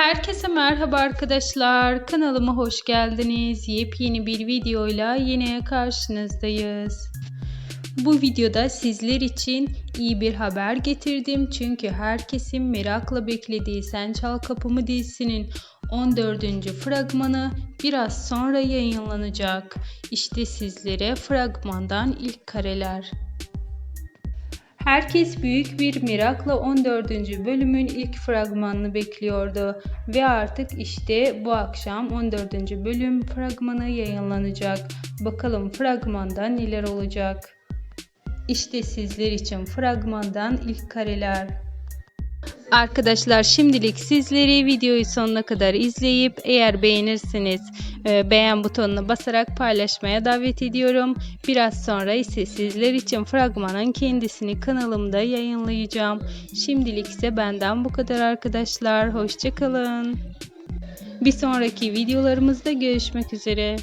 Herkese merhaba arkadaşlar. Kanalıma hoş geldiniz. Yepyeni bir videoyla yine karşınızdayız. Bu videoda sizler için iyi bir haber getirdim. Çünkü herkesin merakla beklediği Sen Çal Kapımı dizisinin 14. fragmanı biraz sonra yayınlanacak. İşte sizlere fragmandan ilk kareler. Herkes büyük bir merakla 14. bölümün ilk fragmanını bekliyordu ve artık işte bu akşam 14. bölüm fragmanı yayınlanacak. Bakalım fragmanda neler olacak? İşte sizler için fragmandan ilk kareler. Arkadaşlar şimdilik sizleri videoyu sonuna kadar izleyip eğer beğenirseniz e, beğen butonuna basarak paylaşmaya davet ediyorum. Biraz sonra ise sizler için fragmanın kendisini kanalımda yayınlayacağım. Şimdilik ise benden bu kadar arkadaşlar. Hoşçakalın. Bir sonraki videolarımızda görüşmek üzere.